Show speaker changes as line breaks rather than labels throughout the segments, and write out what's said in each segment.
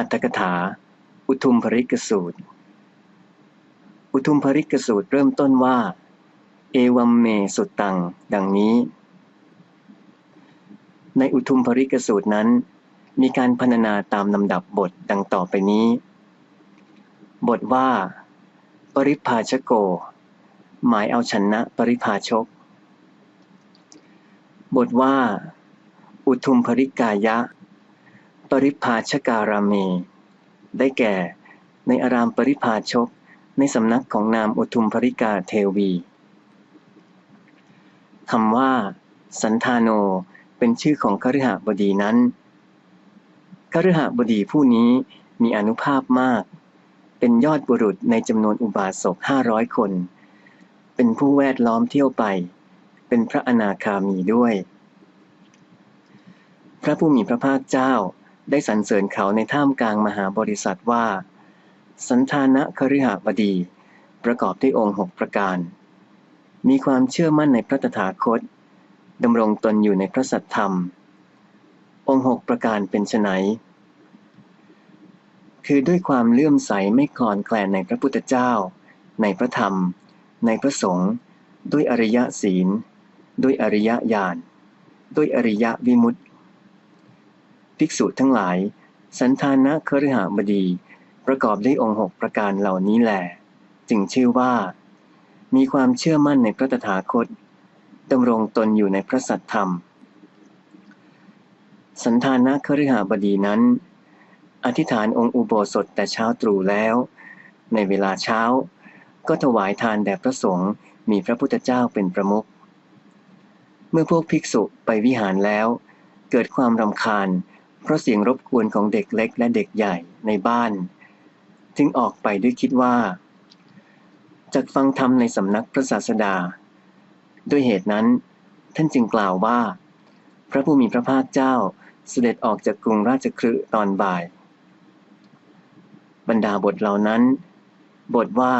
อัตถกถา อุทุมภริกสูตร อุทุมภริกสูตรเริ่มต้นว่า เอวัมเมสุตัง ดังนี้ ในอุทุมภริกสูตรนั้น มีการพรรณนาตามลำดับบทดังต่อไปนี้ บทว่า ปริพาชโก หมายเอาชนะปริพาชก บทว่า อุทุมภริกายะ ปริพาชการามี ได้แก่ ในอารามปริพาชก ในสำนักของนามอุทุมภริกาเทวีคำว่า สันธาโน เป็นชื่อของคฤหบดีนั้นคฤหบดีผู้นี้มีอนุภาพมาก เป็นยอดบุรุษในจำนวนอุบาสกห้าร้อยคน เป็นผู้แวดล้อมเที่ยวไป เป็นพระอนาคามีด้วย พระผู้มีพระภาคเจ้า ได้สรรเสริญเขาในท่ามกลางมหาบริษัทว่า สันธานะคฤหบดี ประกอบด้วยองค์หกประการ มีความเชื่อมั่นในพระตถาคตดำรงตนอยู่ในพระสัทธรรม องค์หกประการเป็นไนคือด้วยความเลื่อมใสไม่คลอนแคลนในพระพุทธเจ้า ในพระธรรม ในพระสงฆ์ด้วยอริยศีล ด้วยอริยญาณด้วยอริยวิมุตติ ภิกษุทั้งหลาย สันทานะคฤหบดี ประกอบด้วยองค์หกประการเหล่านี้แหลจึงชื่อว่า มีความเชื่อมั่นในพระตถาคตดำรงตนอยู่ในพระสัทธรรม สันทานะคฤหบดีนั้น อธิษฐานองค์อุโบสถแต่เช้าตรู่แล้ว ในเวลาเช้า ก็ถวายทานแด่พระสงฆ์มีพระพุทธเจ้าเป็นประมุขเมื่อพวกภิกษุไปวิหารแล้ว เกิดความรำคาญ ราะเสียงรบกวนของเด็กเล็กและเด็กใหญ่ในบ้าน จึงออกไปด้วยคิดว่าจากฟังธรรมในสำนักพระศาสดา ด้วยเหตุนั้น ท่านจึงกล่าวว่า พระผู้มีพระภาคเจ้าเสด็จออกจากกรุงราชคฤห์ตอนบ่าย บรรดาบทเหล่านั้น บทว่า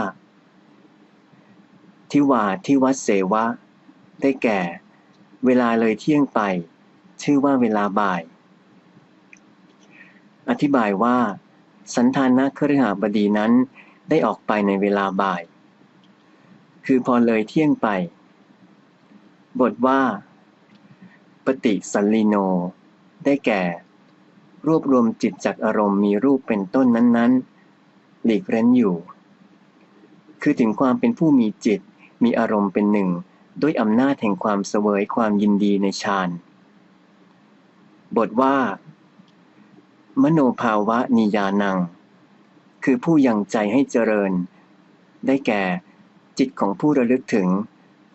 ทิวาที่วัเสวะ ได้แก่ เวลาเลยเที่ยงไป ชื่อว่าเวลาบ่าย อธิบายว่า สันทานะคฤหบดีนั้นได้ออกไปในเวลาบ่าย คือพอเลยเที่ยงไป บทว่า ปฏิสัลลีโน ได้แก่ รวบรวมจิตจากอารมณ์มีรูปเป็นต้นนั้นๆ หลีกเร้นอยู่ คือถึงความเป็นผู้มีจิตมีอารมณ์เป็นหนึ่ง ด้วยอำนาจแห่งความเสวยความยินดีในฌานบทว่า มโนภาวะนิยานัง คือผู้ยังใจให้เจริญ ได้แก่จิตของผู้ระลึกถึง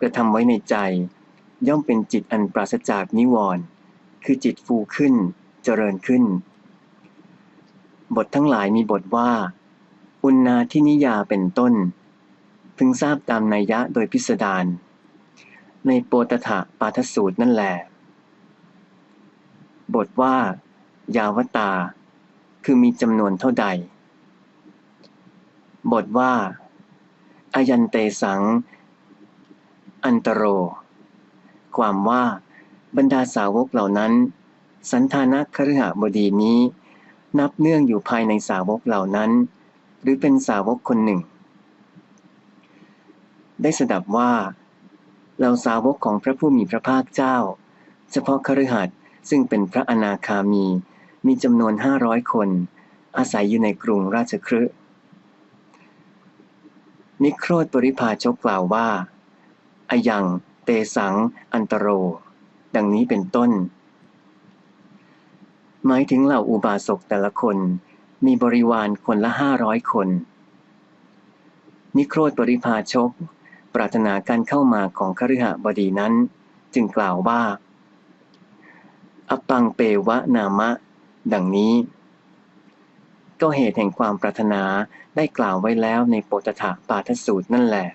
กระทำไว้ในใจ ย่อมเป็นจิตอันปราศจากนิวรณ์คือจิตฟูขึ้น เจริญขึ้น บททั้งหลายมีบทว่า อุณาที่นิยาเป็นต้น พึงทราบตามนัยยะโดยพิสดารในโปตถะปาทสูตรนั่นแหละบทว่า ยาวตา คือมีจำนวนเท่าใด บทว่า อายันเตสัง อันตโร ความว่าบรรดาสาวกเหล่านั้น สันทานะคฤหบดีนี้ นับเนื่องอยู่ภายในสาวกเหล่านั้น หรือเป็นสาวกคนหนึ่ง ได้สดับว่าเราสาวกของพระผู้มีพระภาคเจ้า เฉพาะคฤหัสถ์ซึ่งเป็นพระอนาคามี มีจำนวนห้าร้อยคน อาศัยอยู่ในกรุงราชคฤห์นิโครธปริพาชกกล่าวว่าอายัง เตสัง อันตโร ดังนี้เป็นต้น หมายถึงเหล่าอุบาสกแต่ละคน มีบริวารคนละห้าร้อยคน นิโครธปริพาชก ปรารถนาการเข้ามาของคฤหบดีนั้น จึงกล่าวว่าอปังเปวะนามะ ดังนี้ ก็เหตุแห่งความปรารถนาได้กล่าวไว้แล้วในโปตถะปาทสูตรนั่นแหละ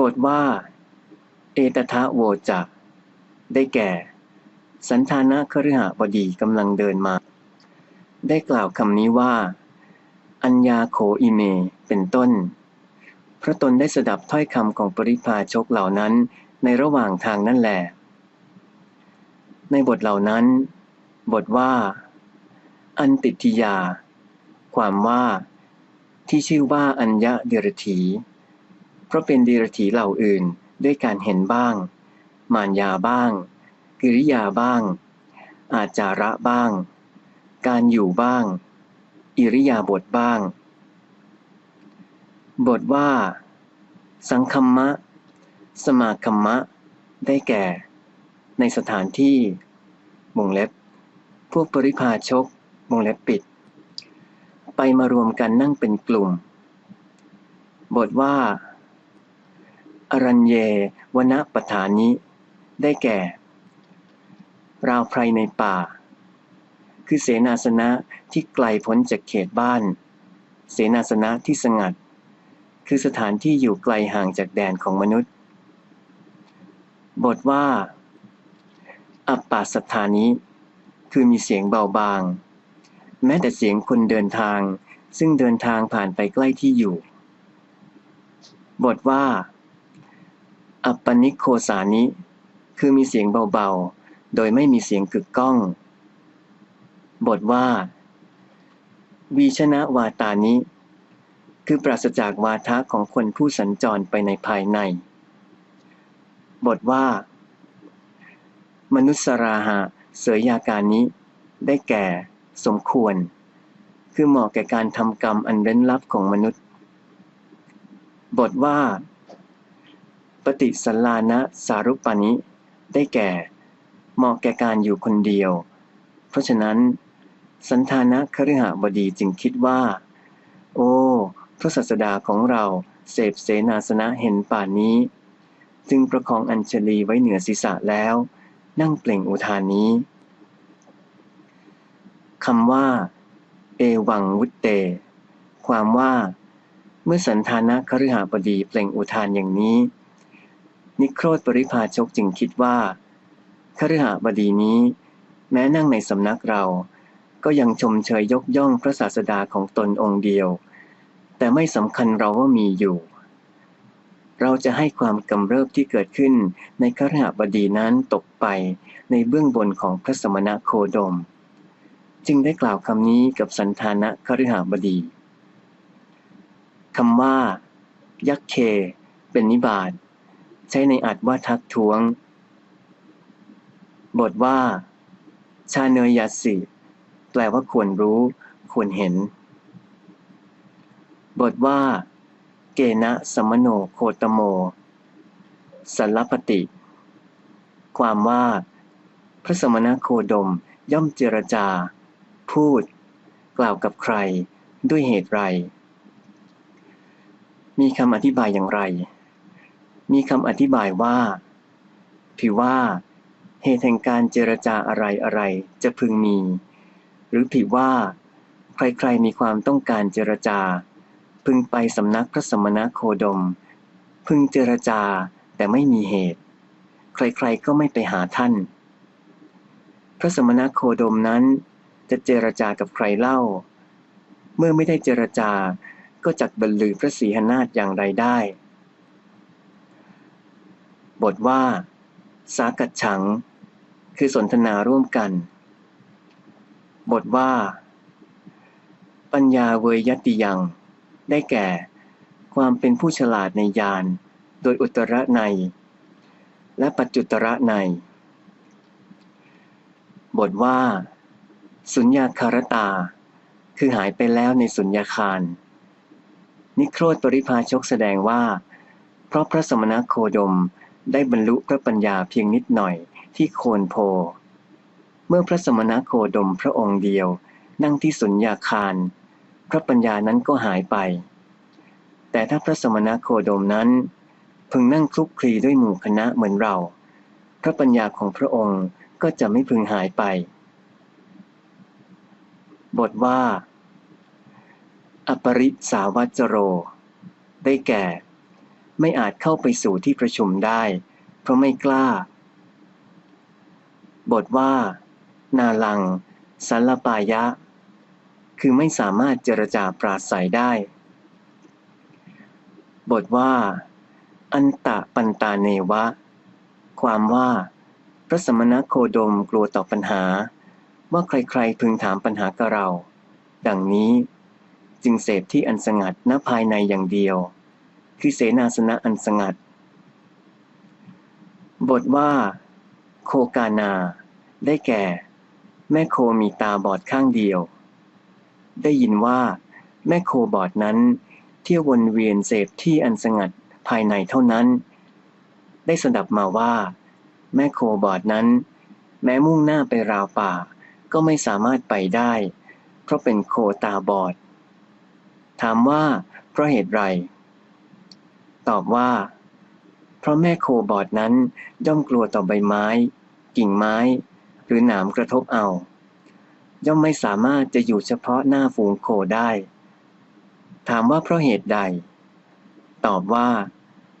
บทว่า เอตทะโวจัก ได้แก่ สันธานะคฤหบดีกำลังเดินมา ได้กล่าวคำนี้ว่า อัญญาโขอิเม เป็นต้นพระตนได้สดับถ้อยคำของปริพาชกเหล่านั้นในระหว่างทางนั่นแหละ ในบทเหล่านั้น บทว่า อันติทิยา ความว่า ที่ชื่อว่าอัญญะเดรถีเพราะเป็นเดรถีเหล่าอื่นด้วยการเห็นบ้าง มารยาบ้าง กิริยาบ้าง อาจาระบ้าง การอยู่บ้าง อิริยาบถบ้าง บทว่า สังคัมมะ สมาคัมมะ ได้แก่ ในสถานที่วงเล็บ พวกปริพาชกวงเล็บปิด ไปมารวมกันนั่งเป็นกลุ่ม บทว่า อรัญเยวณปฐานิ ได้แก่ ราวไพรในป่า คือเสนาสนะที่ไกลพ้นจากเขตบ้าน เสนาสนะที่สงัด คือสถานที่อยู่ไกลห่างจากแดนของมนุษย์ บทว่า อัปปาสถานิ คือมีเสียงเบาบาง แม้แต่เสียงคนเดินทาง ซึ่งเดินทางผ่านไปใกล้ที่อยู่ บทว่า อัปปนิโคสานิ คือมีเสียงเบาๆ โดยไม่มีเสียงกึกก้อง บทว่า วีชนะวาตานิ คือปราศจากวาทะของคนผู้สัญจรไปในภายใน บทว่า มนุษราหะ เสยยาการนี้ ได้แก่ สมควร คือเหมาะแก่การทำกรรมอันเร้นลับของมนุษย์ บทว่า ปฏิสลานะสารุปานิ ได้แก่ เหมาะแก่การอยู่คนเดียว เพราะฉะนั้น สันธานะคฤหบดีจึงคิดว่า โอ้ พระศาสดาของเราเสพเสนาสนะเห็นป่านนี้ จึงประคองอัญชลีไว้เหนือศีรษะแล้ว นั่งเปล่งอุทานนี้คำว่า เอวังวุตเต ความว่า เมื่อสันธานะคฤหบดีเปล่งอุทานอย่างนี้ นิโครธปริพาชกจึงคิดว่าคฤหบดีนี้ แม้นั่งในสำนักเรา ก็ยังชมเชยยกย่องพระศาสดาของตนองค์เดียว แต่ไม่สำคัญเราว่ามีอยู่ เราจะให้ความกำเริบที่เกิดขึ้นในคฤหบดีนั้นตกไปในเบื้องบนของพระสมณะโคดม จึงได้กล่าวคำนี้กับสันธานะคฤหบดีคำว่า ยักเค เป็นนิบาตใช้ในอัดว่าทักท้วง บทว่า ชาเนยยัสิแปลว่าควรรู้ ควรเห็น บทว่า กณะสมโนโคตโมสัลลปติ ความว่า พระสมณโคดมย่อมเจรจา พูด กล่าวกับใคร ด้วยเหตุไร มีคำอธิบายอย่างไร มีคำอธิบายว่าถือว่า เหตุแห่งการเจรจาอะไรอะไรจะพึงมี หรือผิดว่า ใครๆมีความต้องการเจรจา พึงไปสำนักพระสมณโคดม พึงเจรจาแต่ไม่มีเหตุ ใครๆก็ไม่ไปหาท่าน พระสมณโคดมนั้น จะเจรจากับใครเล่า เมื่อไม่ได้เจรจาก็จักบรรลือพระศรีหนาฏอย่างไรได้ บทว่า สากัดฉัง คือสนทนาร่วมกัน บทว่า ปัญญาเวยติยัง ได้แก่ ความเป็นผู้ฉลาดในญาณโดยอุตรใน และปัจจุตระใน บทว่า สุญญาคารตา คือหายไปแล้วในสุญญาคาร นิโครธปริพาชกแสดงว่า เพราะพระสมณโคดมได้บรรลุพระปัญญาเพียงนิดหน่อยที่โคนโพ เมื่อพระสมณโคดมพระองค์เดียวนั่งที่สุญญาคาร พระปัญญานั้นก็หายไป แต่ถ้าพระสมณโคดมนั้น พึงนั่งคลุกคลีด้วยหมู่คณะเหมือนเรา พระปัญญาของพระองค์ก็จะไม่พึงหายไป บทว่า อปริสาวัจโร ได้แก่ ไม่อาจเข้าไปสู่ที่ประชุมได้ เพราะไม่กล้า บทว่า นาลังสัลลปายะ คือไม่สามารถเจรจาปราศัยได้ บทว่า อันตะปันตาเนวะ ความว่า พระสมณโคดมกลัวต่อปัญหา ว่าใครๆพึงถามปัญหากับเรา ดังนี้จึงเสพที่อันสงัดณภายในอย่างเดียว คือเสนาสนะอันสงัด บทว่า โคกานา ได้แก่ แม่โคมีตาบอดข้างเดียว ได้ยินว่าแม่โคบอดนั้น เที่ยววนเวียนเสพที่อันสงัดภายในเท่านั้น ได้สดับมาว่า แม่โคบอดนั้น แม้มุ่งหน้าไปราวป่า ก็ไม่สามารถไปได้ เพราะเป็นโคตาบอด ถามว่า เพราะเหตุไร ตอบว่า เพราะแม่โคบอดนั้นย่อมกลัวต่อใบไม้ กิ่งไม้ หรือหนามกระทบเอา ย่อมไม่สามารถจะอยู่เฉพาะหน้าฝูงโคได้ ถามว่าเพราะเหตุใด ตอบว่า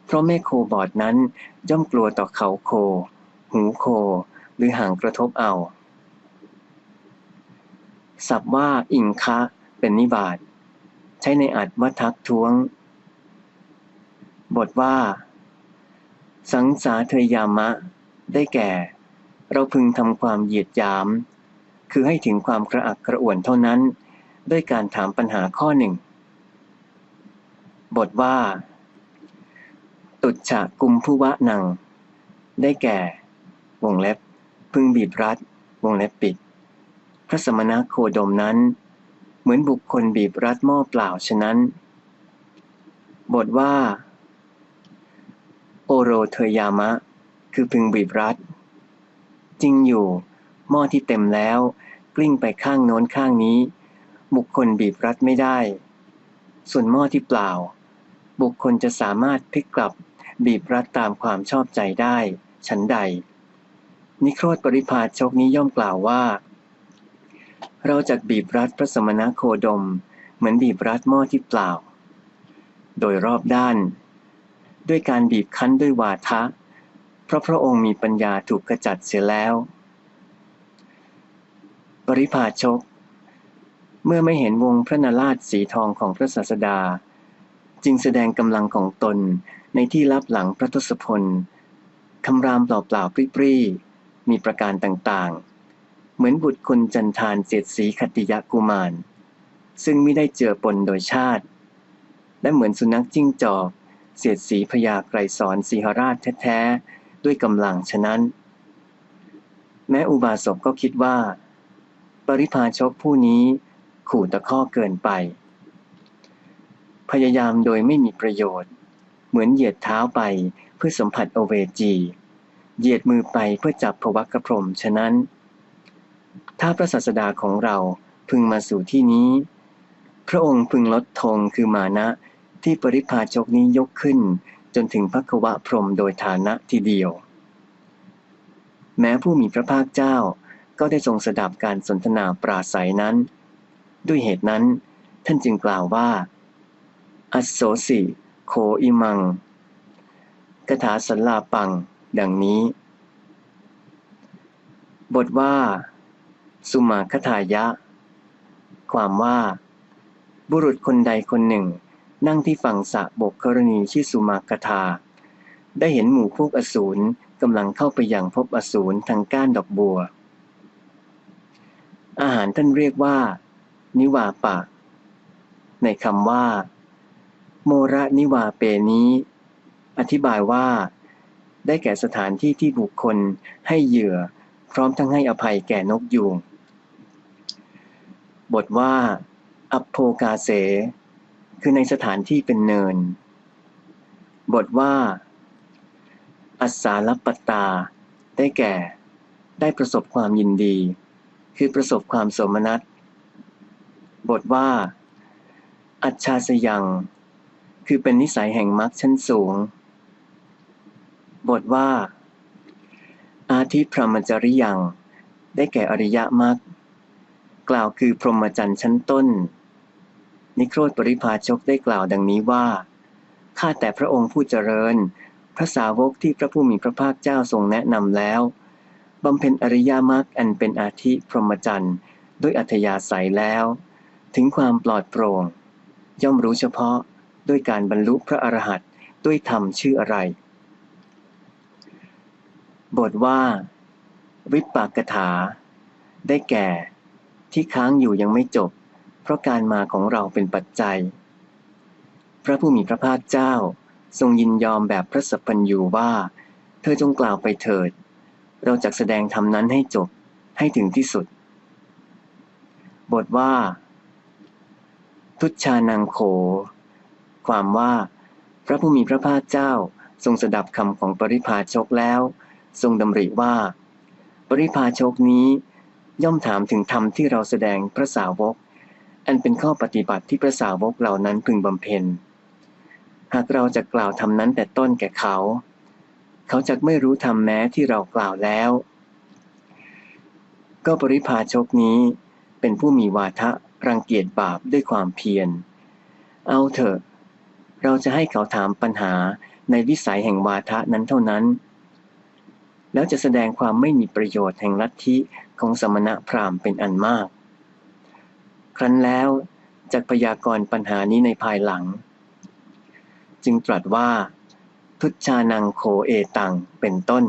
เพราะแม่โคบอดนั้นย่อมกลัวต่อเขาโค หูโค หรือหางกระทบเอาศัพท์ว่าอิงคะเป็นนิบาตใช้ในอัดวัทักท้วง บทว่า สังสาเทยามะ ได้แก่ เราพึงทำความเหยียดยาม คือให้ถึงความกระอักกระอ่วนเท่านั้น ด้วยการถามปัญหาข้อหนึ่ง บทว่า ตุจฉะกุมผู้วะนัง ได้แก่ วงเล็บ พึงบีบรัดวงเล็บปิด พระสมณะโคดมนั้น เหมือนบุคคลบีบรัดหม้อเปล่าฉะนั้น บทว่า โอโรเทยามะ คือพึงบีบรัดจริงอยู่ หม้อที่เต็มแล้ว กลิ้งไปข้างโน้นข้างนี้ บุคคลบีบรัดไม่ได้ ส่วนหม้อที่เปล่า บุคคลจะสามารถพลิกกลับบีบรัดตามความชอบใจได้ ฉันใด นิโครธปริพาชกนี้ย่อมกล่าวว่า เราจะบีบรัดพระสมณโคดม เหมือนบีบรัดหม้อที่เปล่า โดยรอบด้าน ด้วยการบีบคั้นด้วยวาทะ เพราะพระองค์มีปัญญาถูกกระจัดเสียแล้ว ปริพาชก เมื่อไม่เห็นวงพระนาราชสีทองของพระศาสดา จึงแสดงกำลังของตนในที่ลับหลังพระทศพลคำรามเปล่าๆปรีๆมีประการต่างๆ เหมือนบุตรคนจันทานเจตสีคติยกุมาร ซึ่งไม่ได้เจือปนโดยชาติ และเหมือนสุนัขจิ้งจอกเสียดสีพยาไกรสอนสีหราชแท้ๆ ด้วยกำลังฉะนั้น แม้อุบาสกก็คิดว่า ปริพาชกผู้นี้ ขู่ตะข้อเกินไป พยายามโดยไม่มีประโยชน์ เหมือนเหยียดเท้าไปเพื่อสัมผัสโอเวจี เหยียดมือไปเพื่อจับพวักพรมฉะนั้น ถ้าพระศาสดาของเราพึงมาสู่ที่นี้ พระองค์พึงลดธงคือมานะที่ปริพาชกนี้ยกขึ้น จนถึงพระควะพรมโดยฐานะทีเดียว แม้ผู้มีพระภาคเจ้า ก็ได้ทรงสดับการสนทนาปราศัยนั้น ด้วยเหตุนั้น ท่านจึงกล่าวว่า อัสโสสิโคอิมังคาถาสัลลาปัง ดังนี้ บทว่า สุมาคทายะ ความว่า บุรุษคนใดคนหนึ่ง นั่งที่ฝั่งสะบกกรณีชื่อสุมาคทา ได้เห็นหมู่พวกอสูรกำลังเข้าไปยังพบอสูรทางก้านดอกบัว อาหารท่านเรียกว่า นิวาปะ ในคำว่า โมระนิวาเปนี้ อธิบายว่า ได้แก่สถานที่ที่บุคคลให้เหยื่อ พร้อมทั้งให้อภัยแก่นกยูงบทว่า อัปโพกาเส คือในสถานที่เป็นเนิน บทว่า อัสสาลปตา ได้แก่ ได้ประสบความยินดี คือประสบความสมนัตบทว่า อัจฉาสยัง คือเป็นนิสัยแห่งมรรคชั้นสูง บทว่า อาทิพรหมจริยัง ได้แก่อริยมรรคกล่าวคือพรหมจรรย์ชั้นต้น นิโครธปริพาชกได้กล่าวดังนี้ว่า ข้าแต่พระองค์ผู้เจริญ พระสาวกที่พระผู้มีพระภาคเจ้าทรงแนะนำแล้ว บำเพ็ญอริยมรรคอันเป็นอาทิพรหมจรรย์ด้วยอัธยาศัยแล้ว ถึงความปลอดโปร่ง ย่อมรู้เฉพาะด้วยการบรรลุพระอรหันต์ด้วยธรรมชื่ออะไร บทว่า วิปปากถา ได้แก่ ที่ค้างอยู่ยังไม่จบ เพราะการมาของเราเป็นปัจจัย พระผู้มีพระภาคเจ้า ทรงยินยอมแบบพระสัพพัญญูว่า เธอจงกล่าวไปเถิด เราจะแสดงธรรมนั้นให้จบให้ถึงที่สุด บทว่า ทุชานังโข ความว่า พระผู้มีพระภาคเจ้าทรงสดับคำของปริพาชกแล้ว ทรงดำริว่า ปริพาชกนี้ ย่อมถามถึงธรรมที่เราแสดงพระสาวก อันเป็นข้อปฏิบัติที่พระสาวกเหล่านั้นพึงบำเพ็ญ หากเราจะกล่าวธรรมนั้นแต่ต้นแก่เขา เขาจะไม่รู้ธรรมแม้ที่เรากล่าวแล้ว ก็ปริพาชกนี้เป็นผู้มีวาทะรังเกียจบาปด้วยความเพียร เอาเถอะ เราจะให้เขาถามปัญหาในวิสัยแห่งวาทะนั้นเท่านั้น แล้วจะแสดงความไม่มีประโยชน์แห่งลัทธิของสมณะพราหมณ์เป็นอันมาก ครั้นแล้วจากพยากรณ์ปัญหานี้ในภายหลัง จึงตรัสว่า ทุชานังโคเอตัง เป็นต้น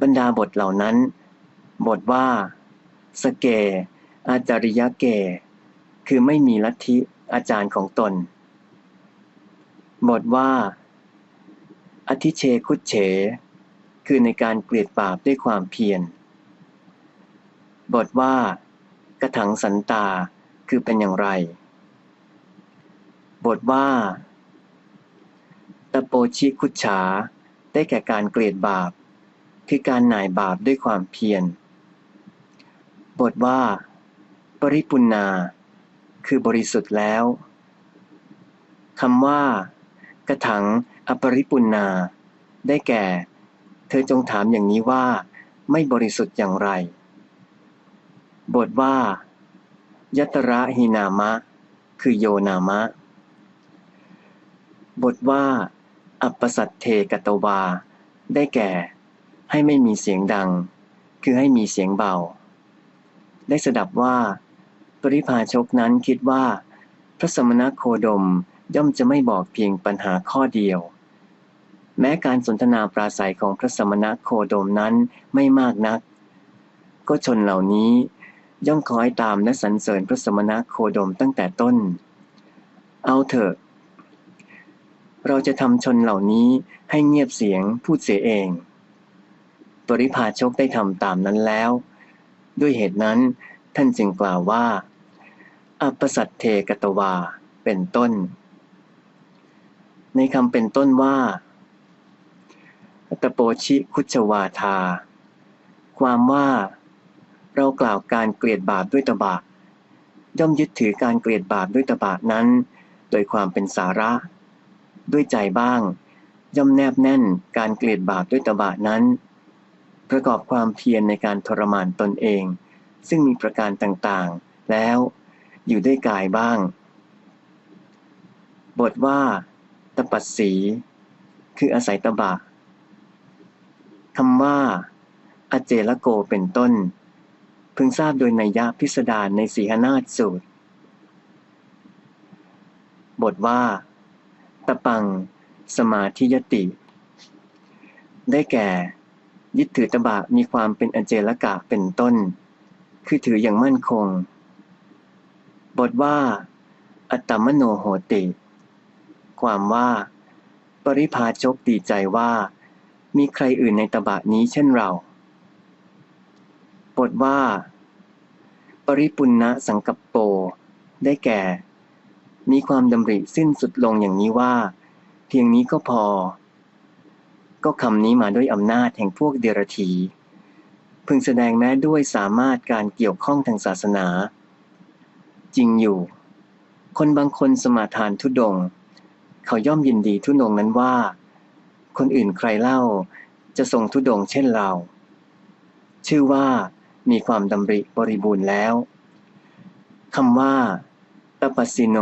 บรรดาบทเหล่านั้น บทว่า สเก อาจาริยะเก คือไม่มีลัทธิอาจารย์ของตน บทว่า อธิเชคุเฉ คือในการเกลียดบาปด้วยความเพียร บทว่า กระถังสันตา คือเป็นอย่างไร บทว่า ตะโปชิคุชา ได้แก่การเกลียดบาป คือการหน่ายบาปด้วยความเพียร บทว่า ปริปุนา คือบริสุทธิ์แล้วคำว่า กระถังอปริปุนา ได้แก่ เธอจงถามอย่างนี้ว่า ไม่บริสุทธิ์อย่างไร บทว่า ยัตระหินามะ คือโยนามะ บทว่า อัปสัตเทกตวา ได้แก่ ให้ไม่มีเสียงดัง คือให้มีเสียงเบา ได้สดับว่า ปริพาชกนั้นคิดว่า พระสมณโคดมย่อมจะไม่บอกเพียงปัญหาข้อเดียว แม้การสนทนาปราศัยของพระสมณโคดมนั้นไม่มากนัก ก็ชนเหล่านี้ย่อมคอยตามและสรรเสริญพระสมณโคดมตั้งแต่ต้น เอาเถอะ เราจะทำชนเหล่านี้ให้เงียบเสียงพูดเสียเอง ปริพาชกได้ทำตามนั้นแล้ว ด้วยเหตุนั้นท่านจึงกล่าวว่า อัปสัตเทกตวา เป็นต้น ในคำเป็นต้นว่าตโปชิคุชวาทา ความว่า เรากล่าวการเกลียดบาปด้วยตบะย่อมยึดถือการเกลียดบาปด้วยตบะนั้น โดยความเป็นสาระ ด้วยใจบ้าง ย่อมแนบแน่นการเกลียดบาปด้วยตบะนั้น ประกอบความเพียรในการทรมานตนเอง ซึ่งมีประการต่างๆ แล้วอยู่ด้วยกายบ้าง บทว่า ตปัสสี คืออาศัยตบะคำว่า อเจละโกเป็นต้น พึงทราบโดยนัยยะพิสดารในสีหนาฏสูตร บทว่า ตะปัง สมาธิยติ ได้แก่ ยึดถือตบะมีความเป็นอเจละกะเป็นต้น คือถืออย่างมั่นคง บทว่า อัตตมโนโหติ ความว่า ปริพาชกดีใจว่า มีใครอื่นในตบะนี้เช่นเรา บทว่า ปริปุณณสังกัปโป ได้แก่ มีความดำริสิ้นสุดลงอย่างนี้ว่า เพียงนี้ก็พอ ก็คำนี้มาด้วยอำนาจแห่งพวกเดรธีพึงแสดงแม้ด้วยสามารถการเกี่ยวข้องทางศาสนา จริงอยู่ คนบางคนสมาทานทุดง เขาย่อมยินดีทุดงนั้นว่า คนอื่นใครเล่าจะทรงทุดงเช่นเรา ชื่อว่ามีความดำริบริบูรณ์แล้วคำว่า ตปัสสิโน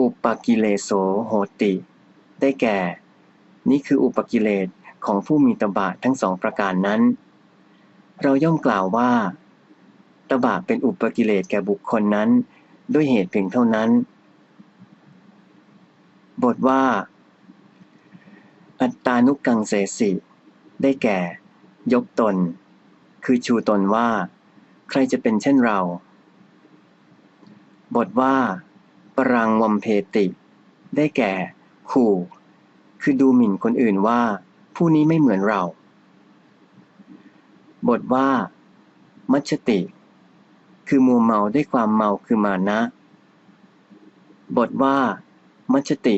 อุปกิเลโสโหติ ได้แก่ นี่คืออุปกิเลสของผู้มีตบะทั้งสองประการนั้น เราย่อมกล่าวว่า ตบะเป็นอุปกิเลสแก่บุคคลนั้น ด้วยเหตุเพียงเท่านั้น บทว่า อัตตานุกังเสสิ ได้แก่ ยกตน คือชูตนว่า ใครจะเป็นเช่นเรา บทว่า ปรังวัมเพติ ได้แก่ ขู่ คือดูหมิ่นคนอื่นว่า ผู้นี้ไม่เหมือนเรา บทว่า มัชติ คือมัวเมาด้วยความเมาคือมานะ บทว่า มัชติ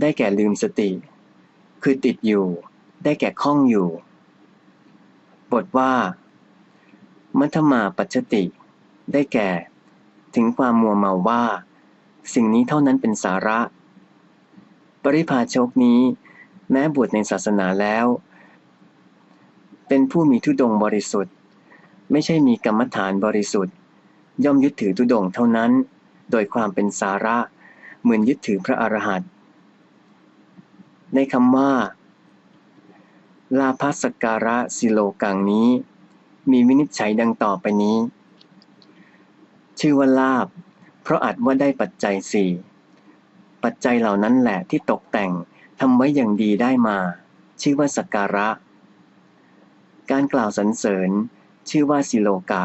ได้แก่ลืมสติ คือติดอยู่ ได้แก่ข้องอยู่ บทว่า มัทมาปัจจติ ได้แก่ ถึงความมัวเมาว่า สิ่งนี้เท่านั้นเป็นสาระ ปริพาชกนี้ แม้บวชในศาสนาแล้ว เป็นผู้มีทุดงค์บริสุทธิ์ ไม่ใช่มีกรรมฐานบริสุทธิ์ ย่อมยึดถือทุดงค์เท่านั้น โดยความเป็นสาระ เหมือนยึดถือพระอรหันต์ในคำว่า ลาภัสการะสิโลกังนี้ มีวินิจฉัยดังต่อไปนี้ ชื่อว่าลาบ เพราะอาจว่าได้ปัจจัยสี่ปัจจัยเหล่านั้นแหละที่ตกแต่งทำไว้อย่างดีได้มา ชื่อว่าสกการะ การกล่าวสรรเสริญ ชื่อว่าสิโลกะ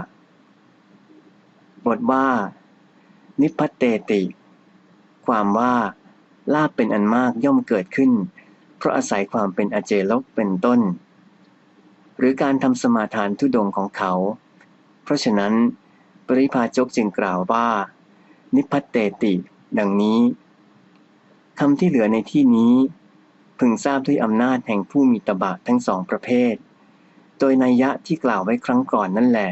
บทว่า นิพพเตติ ความว่า ลาบเป็นอันมากย่อมเกิดขึ้น เพราะอาศัยความเป็นอเจลกเป็นต้น หรือการทำสมาทานทุดงของเขา เพราะฉะนั้น ปริพาจกจึงกล่าวว่า นิพพเตติ ดังนี้คำที่เหลือในที่นี้ พึงทราบด้วยอำนาจแห่งผู้มีตบะทั้งสองประเภท โดยนัยยะที่กล่าวไว้ครั้งก่อนนั่นแหละ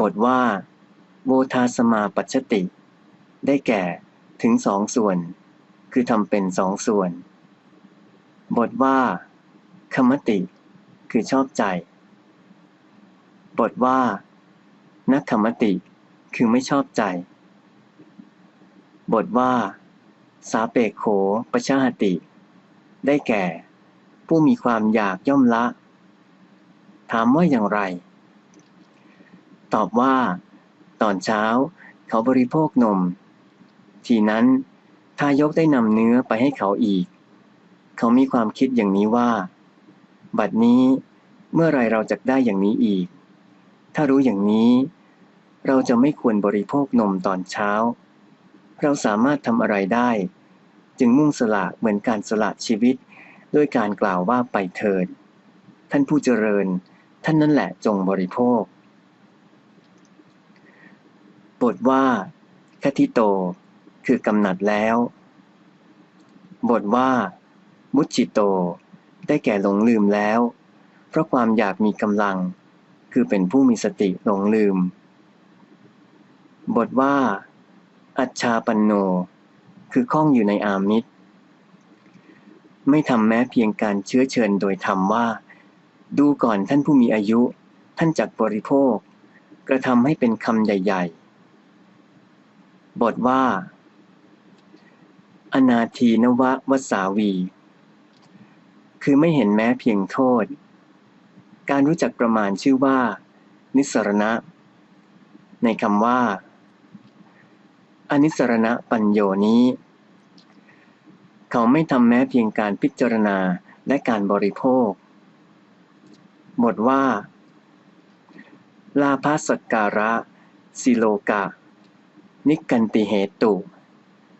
บทว่า โวทาสมาปัจจติ ได้แก่ถึงสองส่วน คือทำเป็นสองส่วน บทว่าคมติ คือชอบใจ บทว่า นักขมติ คือไม่ชอบใจ บทว่า สาเปกโขปชาหติ ได้แก่ ผู้มีความอยากย่อมละ ถามว่าอย่างไร ตอบว่า ตอนเช้า เขาบริโภคนม ทีนั้นทายกได้นำเนื้อไปให้เขาอีก เขามีความคิดอย่างนี้ว่า บัดนี้เมื่อไรเราจะได้อย่างนี้อีก ถ้ารู้อย่างนี้ เราจะไม่ควรบริโภคนมตอนเช้า เราสามารถทำอะไรได้ จึงมุ่งสละเหมือนการสละชีวิตด้วยการกล่าวว่าไปเถิด ท่านผู้เจริญ ท่านนั่นแหละจงบริโภค บทว่าคทิโต คือกำหนัดแล้ว บทว่า มุจจิโต ได้แก่หลงลืมแล้ว เพราะความอยากมีกำลัง คือเป็นผู้มีสติหลงลืม บทว่า อัจฉาปันโน คือข้องอยู่ในอามิตร ไม่ทำแม้เพียงการเชื้อเชิญโดยธรรมว่า ดูก่อนท่านผู้มีอายุ ท่านจักบริโภค กระทำให้เป็นคำใหญ่ ๆ บทว่า อนาทีนวะวสาวี คือไม่เห็นแม้เพียงโทษ การรู้จักประมาณชื่อว่า นิสรณะ ในคำว่า อนิสรณะปัญโยนี้ เขาไม่ทำแม้เพียงการพิจารณาและการบริโภค บทว่า ลาภสการะ สิโลกะ นิกันติเหตุ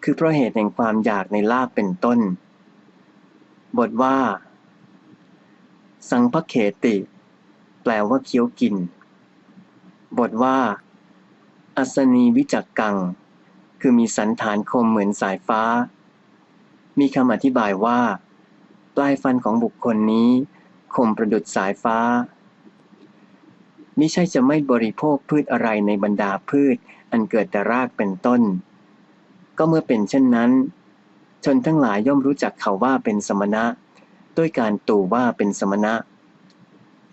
คือเพราะเหตุแห่งความอยากในลาภเป็นต้น บทว่า สังพเขติ แปลว่าเคี้ยวกิน บทว่า อัศนีวิจักกัง คือมีสันฐานคมเหมือนสายฟ้า มีคำอธิบายว่า ปลายฟันของบุคคลนี้ คมประดุดสายฟ้ามิใช่จะไม่บริโภคพืชอะไรในบรรดาพืชอันเกิดแต่รากเป็นต้น ก็เมื่อเป็นเช่นนั้น ชนทั้งหลายย่อมรู้จักเขาว่าเป็นสมณะ ด้วยการตู่ว่าเป็นสมณะ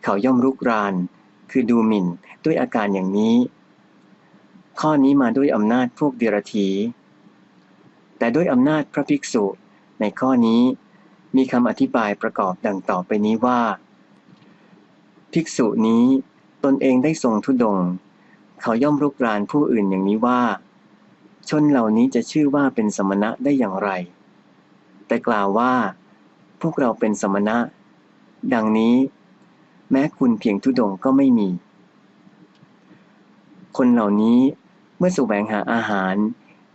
เขาย่อมรุกราน คือดูหมิ่นด้วยอาการอย่างนี้ ข้อนี้มาด้วยอำนาจพวกเดรธีแต่ด้วยอำนาจพระภิกษุ ในข้อนี้มีคำอธิบายประกอบดังต่อไปนี้ว่า ภิกษุนี้ตนเองได้ทรงทุดง เขาย่อมรุกรานผู้อื่นอย่างนี้ว่า ชนเหล่านี้จะชื่อว่าเป็นสมณะได้อย่างไร แต่กล่าวว่า พวกเราเป็นสมณะ ดังนี้ แม้คุณเพียงทุดงก็ไม่มี คนเหล่านี้เมื่อแสวงหาอาหาร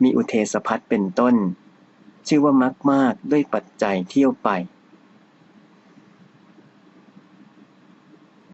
มีอุเทสพัทเป็นต้น ชื่อว่ามักมากด้วยปัจจัยเที่ยวไป